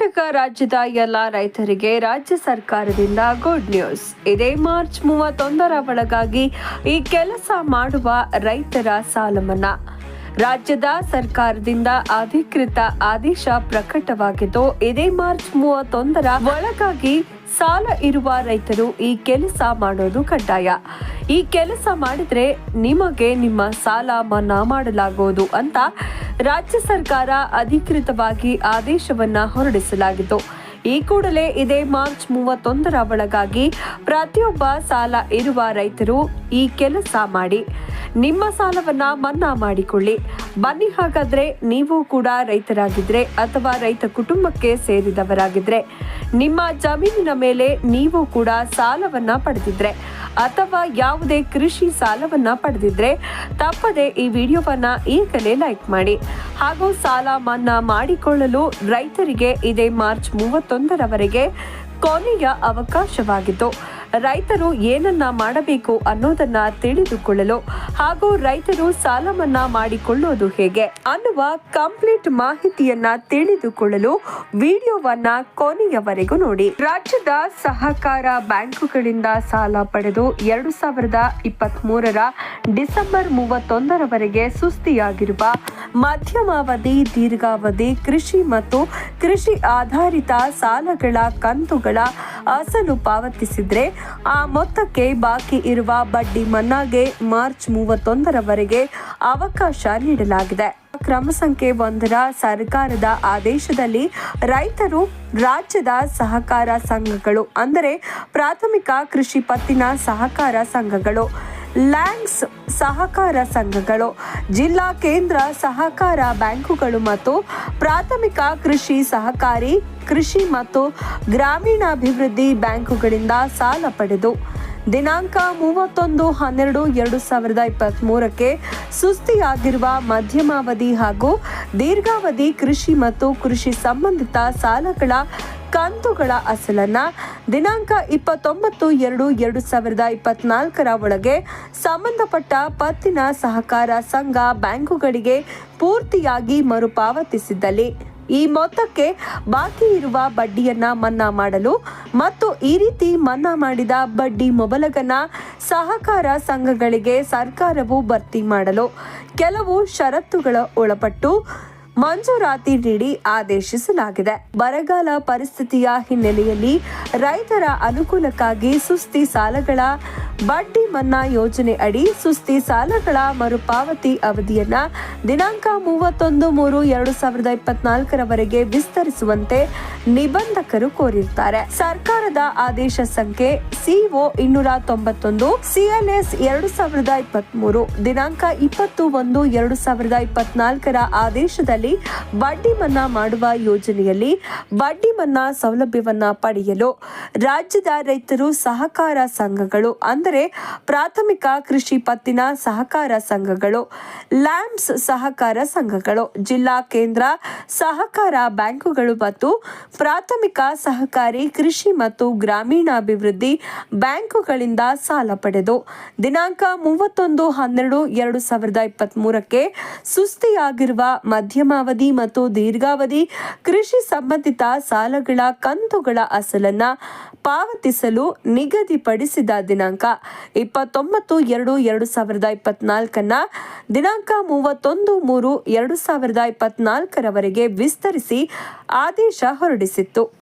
ಕರ್ನಾಟಕ ರಾಜ್ಯದ ಎಲ್ಲ ರೈತರಿಗೆ ರಾಜ್ಯ ಸರ್ಕಾರದಿಂದ ಗುಡ್ ನ್ಯೂಸ್ ಇದೇ ಮಾರ್ಚ್ ಮೂವತ್ತೊಂದರ ಒಳಗಾಗಿ ಈ ಕೆಲಸ ಮಾಡುವ ರೈತರ ಸಾಲ ಮನ್ನಾ ರಾಜ್ಯದ ಸರ್ಕಾರದಿಂದ ಅಧಿಕೃತ ಆದೇಶ ಪ್ರಕಟವಾಗಿದ್ದು, ಇದೇ ಮಾರ್ಚ್ ಮೂವತ್ತೊಂದರ ಒಳಗಾಗಿ ಸಾಲ ಇರುವ ರೈತರು ಈ ಕೆಲಸ ಮಾಡೋದು ಕಡ್ಡಾಯ. ಈ ಕೆಲಸ ಮಾಡಿದ್ರೆ ನಿಮಗೆ ನಿಮ್ಮ ಸಾಲ ಮನ್ನಾ ಮಾಡಲಾಗುವುದು ಅಂತ ರಾಜ್ಯ ಸರ್ಕಾರ ಅಧಿಕೃತವಾಗಿ ಆದೇಶವನ್ನ ಹೊರಡಿಸಲಾಗಿತ್ತು. ಈ ಕೂಡಲೇ ಇದೇ ಮಾರ್ಚ್ ಮೂವತ್ತೊಂದರ ಒಳಗಾಗಿ ಪ್ರತಿಯೊಬ್ಬ ಸಾಲ ಇರುವ ರೈತರು ಈ ಕೆಲಸ ಮಾಡಿ. ನಿಮ್ಮ ಸಾಲವನ್ನ ಮನ್ನಾ ಮಾಡಿಕೊಳ್ಳಿ. ಬನ್ನಿ ಹಾಗಾದ್ರೆ ನೀವು ಕೂಡ ರೈತರಾಗಿದ್ರೆ ಅಥವಾ ರೈತ ಕುಟುಂಬಕ್ಕೆ ಸೇರಿದವರಾಗಿದ್ರೆ, ನಿಮ್ಮ ಜಮೀನಿನ ಮೇಲೆ ನೀವು ಕೂಡ ಸಾಲವನ್ನ ಪಡೆದಿದ್ರೆ. ಅಥವಾ ಯಾವುದೇ ಕೃಷಿ ಸಾಲವನ್ನ ಪಡೆದಿದ್ರೆ ತಪ್ಪದೆ ಈ ವಿಡಿಯೋವನ್ನ ಈಗಲೇ ಲೈಕ್ ಮಾಡಿ. ಹಾಗೂ ಸಾಲ ಮನ್ನಾ ಮಾಡಿಕೊಳ್ಳಲು ರೈತರಿಗೆ ಇದೇ ಮಾರ್ಚ್ ಮೂವತ್ತೊಂದರವರೆಗೆ ಕೊನೆಯ ಅವಕಾಶವಾಗಿತ್ತು. ರೈತರು ಏನನ್ನ ಮಾಡಬೇಕು ಅನ್ನೋದನ್ನ ತಿಳಿದುಕೊಳ್ಳಲು ಹಾಗೂ ರೈತರು ಸಾಲ ಮನ್ನಾ ಮಾಡಿಕೊಳ್ಳೋದು ಹೇಗೆ ಅನ್ನುವ ಕಂಪ್ಲೀಟ್ ಮಾಹಿತಿಯನ್ನ ತಿಳಿದುಕೊಳ್ಳಲು ವಿಡಿಯೋವನ್ನ ಕೊನೆಯವರೆಗೂ ನೋಡಿ. ರಾಜ್ಯದ ಸಹಕಾರ ಬ್ಯಾಂಕುಗಳಿಂದ ಸಾಲ ಪಡೆದು ಎರಡು ಸಾವಿರದ ಇಪ್ಪತ್ತ್ ಮೂರರ ಡಿಸೆಂಬರ್ ಮೂವತ್ತೊಂದರವರೆಗೆ ಸುಸ್ತಿಯಾಗಿರುವ ಮಧ್ಯಮಾವಧಿ, ದೀರ್ಘಾವಧಿ ಕೃಷಿ ಮತ್ತು ಕೃಷಿ ಆಧಾರಿತ ಸಾಲಗಳ ಕಂತುಗಳ ಅಸಲು ಪಾವತಿಸಿದ್ರೆ ಆ ಮೊತ್ತಕ್ಕೆ ಬಾಕಿ ಇರುವ ಬಡ್ಡಿ ಮನ್ನಾಗೆ ಮಾರ್ಚ್ ಮೂವತ್ತೊಂದರವರೆಗೆ ಅವಕಾಶ ನೀಡಲಾಗಿದೆ. ಕ್ರಮ ಸಂಖ್ಯೆ ಒಂದರ ಸರ್ಕಾರದ ಆದೇಶದಲ್ಲಿ ರೈತರು ರಾಜ್ಯದ ಸಹಕಾರ ಸಂಘಗಳು ಅಂದರೆ ಪ್ರಾಥಮಿಕ ಕೃಷಿ ಪತ್ತಿನ ಸಹಕಾರ ಸಂಘಗಳು ಲ್ಯಾಂಗ್ಸ್ ಸಹಕಾರ ಸಂಘಗಳು, ಜಿಲ್ಲಾ ಕೇಂದ್ರ ಸಹಕಾರ ಬ್ಯಾಂಕುಗಳು ಮತ್ತು ಪ್ರಾಥಮಿಕ ಕೃಷಿ ಸಹಕಾರಿ ಕೃಷಿ ಮತ್ತು ಗ್ರಾಮೀಣಾಭಿವೃದ್ಧಿ ಬ್ಯಾಂಕುಗಳಿಂದ ಸಾಲ ಪಡೆದು ದಿನಾಂಕ ಮೂವತ್ತೊಂದು ಹನ್ನೆರಡು ಎರಡು ಸಾವಿರದ ಇಪ್ಪತ್ತ್ ಮೂರಕ್ಕೆ ಸುಸ್ತಿಯಾಗಿರುವ ಮಧ್ಯಮಾವಧಿ ಹಾಗೂ ದೀರ್ಘಾವಧಿ ಕೃಷಿ ಮತ್ತು ಕೃಷಿ ಸಂಬಂಧಿತ ಸಾಲಗಳ ಕಂತುಗಳ ಅಸಲನ್ನ ದಿನಾಂಕ ಇಪ್ಪತ್ತೊಂಬತ್ತು ಎರಡು ಎರಡು ಸಾವಿರದ ಇಪ್ಪತ್ನಾಲ್ಕರ ಒಳಗೆ ಸಂಬಂಧಪಟ್ಟ ಪತ್ತಿನ ಸಹಕಾರ ಸಂಘ ಬ್ಯಾಂಕುಗಳಿಗೆ ಪೂರ್ತಿಯಾಗಿ ಮರುಪಾವತಿಸಿದ್ದಲ್ಲಿ. ಈ ಮೊತ್ತಕ್ಕೆ ಬಾಕಿ ಇರುವ ಬಡ್ಡಿಯನ್ನ ಮನ್ನಾ ಮಾಡಲು ಮತ್ತು ಈ ರೀತಿ ಮನ್ನಾ ಮಾಡಿದ ಬಡ್ಡಿ ಮೊಬಲಗನ ಸಹಕಾರ ಸಂಘಗಳಿಗೆ ಸರ್ಕಾರವು ಭರ್ತಿ ಮಾಡಲು ಕೆಲವು ಷರತ್ತುಗಳ ಒಳಪಟ್ಟು ಮಂಜೂರಾತಿ ನೀಡಿ ಆದೇಶಿಸಲಾಗಿದೆ. ಬರಗಾಲ ಪರಿಸ್ಥಿತಿಯ ಹಿನ್ನೆಲೆಯಲ್ಲಿ ರೈತರ ಅನುಕೂಲಕ್ಕಾಗಿ ಸುಸ್ತಿ ಸಾಲಗಳ ಬಡ್ಡಿ ಮನ್ನಾ ಯೋಜನೆ ಅಡಿ ಸುಸ್ತಿ ಸಾಲಗಳ ಮರುಪಾವತಿ ಅವಧಿಯನ್ನ ದಿನಾಂಕ ಮೂವತ್ತೊಂದು ಮೂರು ಎರಡು ಸಾವಿರದ ಇಪ್ಪತ್ನಾಲ್ಕರವರೆಗೆ ವಿಸ್ತರಿಸುವಂತೆ ನಿಬಂಧಕರು ಕೋರಿರುತ್ತಾರೆ. ಸರ್ಕಾರದ ಆದೇಶ ಸಂಖ್ಯೆ ಸಿಒ ಇನ್ನೂರ ತೊಂಬತ್ತೊಂದು, ಸಿಎಲ್ಎಸ್ ಎರಡು ಸಾವಿರದ ಇಪ್ಪತ್ತ್ ಮೂರು ದಿನಾಂಕ ಇಪ್ಪತ್ತು ಒಂದು ಎರಡು ಸಾವಿರದ ಇಪ್ಪತ್ನಾಲ್ಕರ ಆದೇಶದಲ್ಲಿ ಬಡ್ಡಿ ಮನ್ನಾ ಮಾಡುವ ಯೋಜನೆಯಲ್ಲಿ ಬಡ್ಡಿ ಮನ್ನಾ ಸೌಲಭ್ಯವನ್ನ ಪಡೆಯಲು ರಾಜ್ಯದ ರೈತರು ಸಹಕಾರ ಸಂಘಗಳು ಅಂದರೆ ಪ್ರಾಥಮಿಕ ಕೃಷಿ ಪತ್ತಿನ ಸಹಕಾರ ಸಂಘಗಳು, ಲ್ಯಾಂಪ್ಸ್ ಸಹಕಾರ ಸಂಘಗಳು, ಜಿಲ್ಲಾ ಕೇಂದ್ರ ಸಹಕಾರ ಬ್ಯಾಂಕುಗಳು ಮತ್ತು ಪ್ರಾಥಮಿಕ ಸಹಕಾರಿ ಕೃಷಿ ಮತ್ತು ಗ್ರಾಮೀಣಾಭಿವೃದ್ಧಿ ಬ್ಯಾಂಕುಗಳಿಂದ ಸಾಲ ಪಡೆದು ದಿನಾಂಕ ಮೂವತ್ತೊಂದು ಹನ್ನೆರಡು ಎರಡು ಸಾವಿರದ ಇಪ್ಪತ್ತ್ ಮೂರಕ್ಕೆ ಸುಸ್ತಿಯಾಗಿರುವ ಮಧ್ಯಮಾವಧಿ ಮತ್ತು ದೀರ್ಘಾವಧಿ ಕೃಷಿ ಸಂಬಂಧಿತ ಸಾಲಗಳ ಕಂತುಗಳ ಅಸಲನ್ನು ಪಾವತಿಸಲು ನಿಗದಿಪಡಿಸಿದ ದಿನಾಂಕ ಇಪ್ಪತ್ತೊಂಬತ್ತು ಎರಡು ಎರಡು ಸಾವಿರದ ಇಪ್ಪತ್ನಾಲ್ಕನ್ನ ದಿನಾಂಕ ಮೂವತ್ತೊಂದು ಮೂರು ಎರಡು ಸಾವಿರದ ಇಪ್ಪತ್ನಾಲ್ಕರವರೆಗೆ ವಿಸ್ತರಿಸಿ ಆದೇಶ ಹೊರಡಿಸಿತ್ತು.